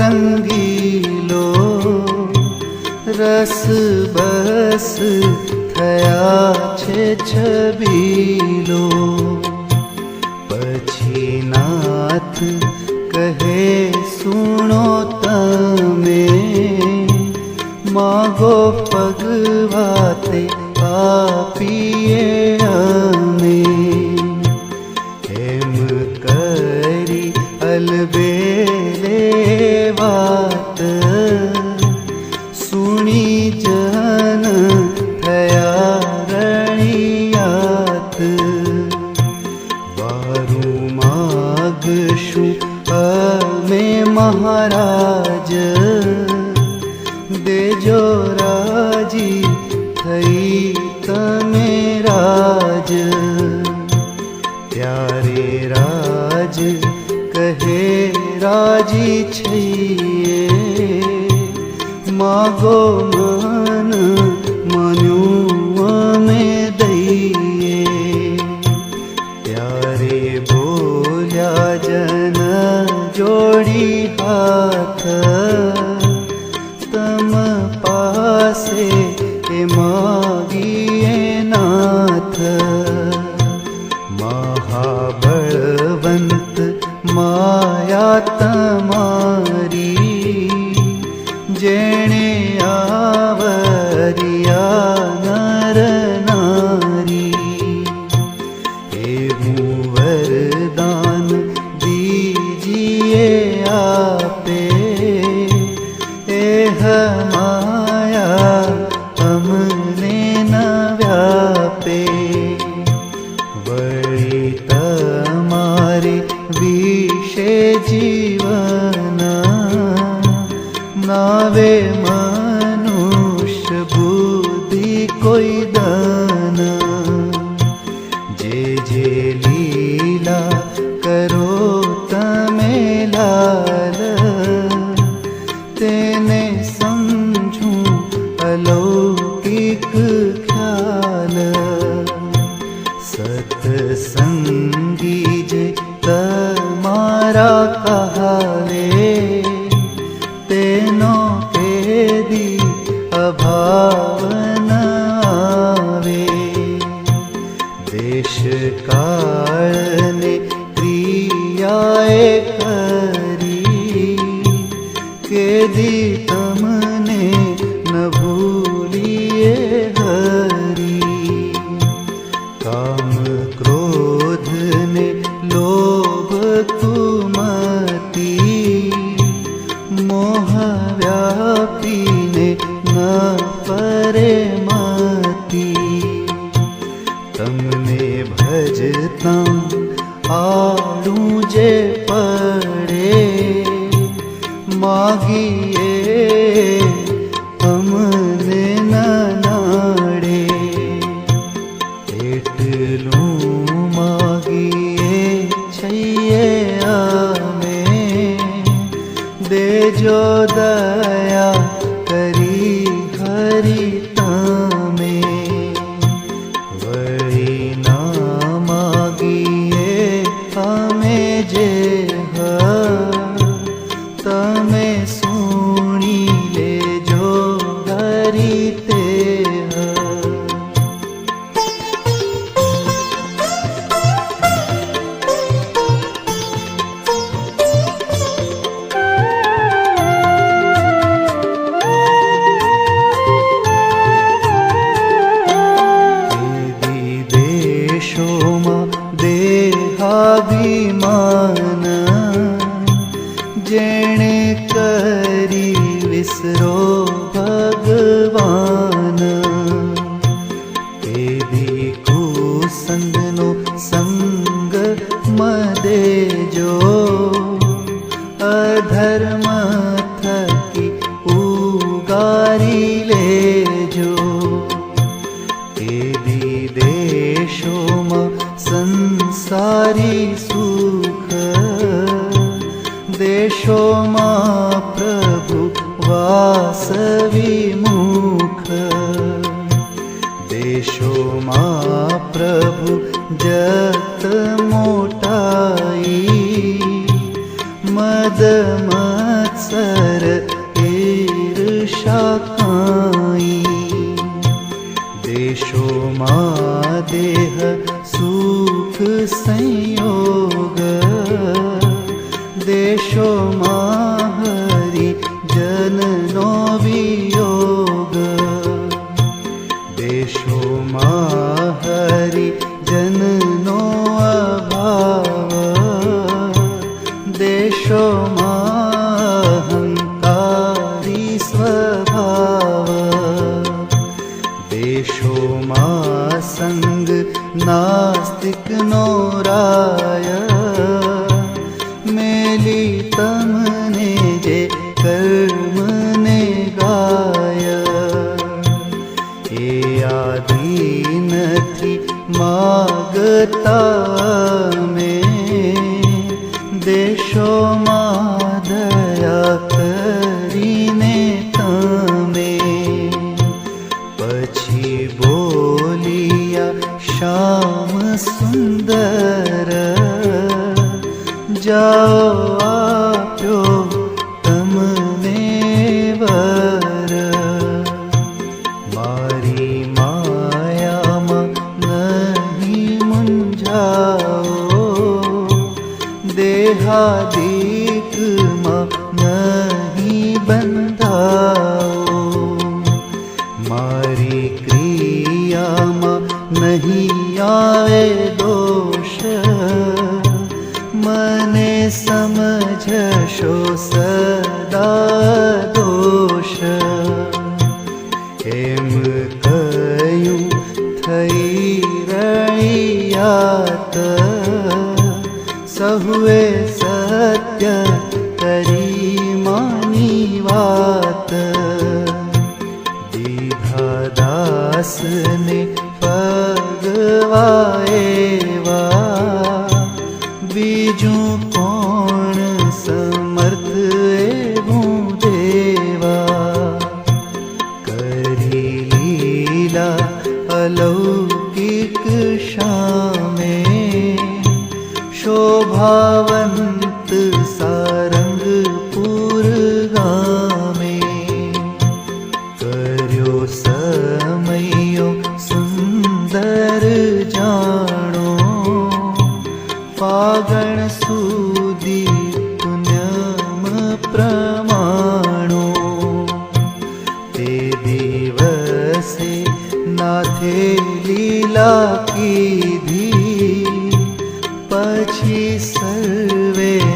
रङ्गीलो रस बस थया छे छबीलो। पछि नाथ कहे सुनो तमे। मागो पगवाते पा बेले वात सुनी जन थया रणियात वारू मागशु अमे महाराज, देजो राज़ी थई तमे राज। प्यारे राज કહે રાજી છીએ માગો મન મનું અમે દઈએ ત્યારે બોલ્યા જન જોડી હાથ माया तमारी जेणे आवरिया नर नारी। एवं वरदान दीजिए आ जीवना नावे मनुष्य बुद्धि कोई दाना। जे जे लीला करो तमेला કહાવે તેનો કેદી અભાવ ન આવે. દેશ કાળને ક્રિયાએ કરી કેદી ન પરે મતી તમને ભજતા આડું જે પડે માગીએ અમને નાડે એટલું માગીએ છીએ અમે દેજો દયા Jesús. વિસરો ભગવાન તે ભીખુ સંગનો સંગ મદે જો અધર્મ થકી ઉગારી લેજો તે વિદેશોમાં સંસારી वासविमुख। देशो मा प्रभु जत मोटाई। मद मत्सर ईर्षाकाई। देशो मा देह सुख संयोग। वियोग देशोमा हरि जननो अभाव। देशोमा अहङ्कारी स्वभाव। देशोमा सङ्ग नास्तिक नो नहीं आए दोष। मने समझशो सदा दोष। एम कयू थई रैयात सहुए सत्य करी मानी बात दीधा निगवा बीजु पौण समर्तेवा करीला अलौक शामे शोभा मयो सुन्दर न्दर पागण प्रमाणो। ते दिवसे नाथे लीला कीधी। पछि सर्वे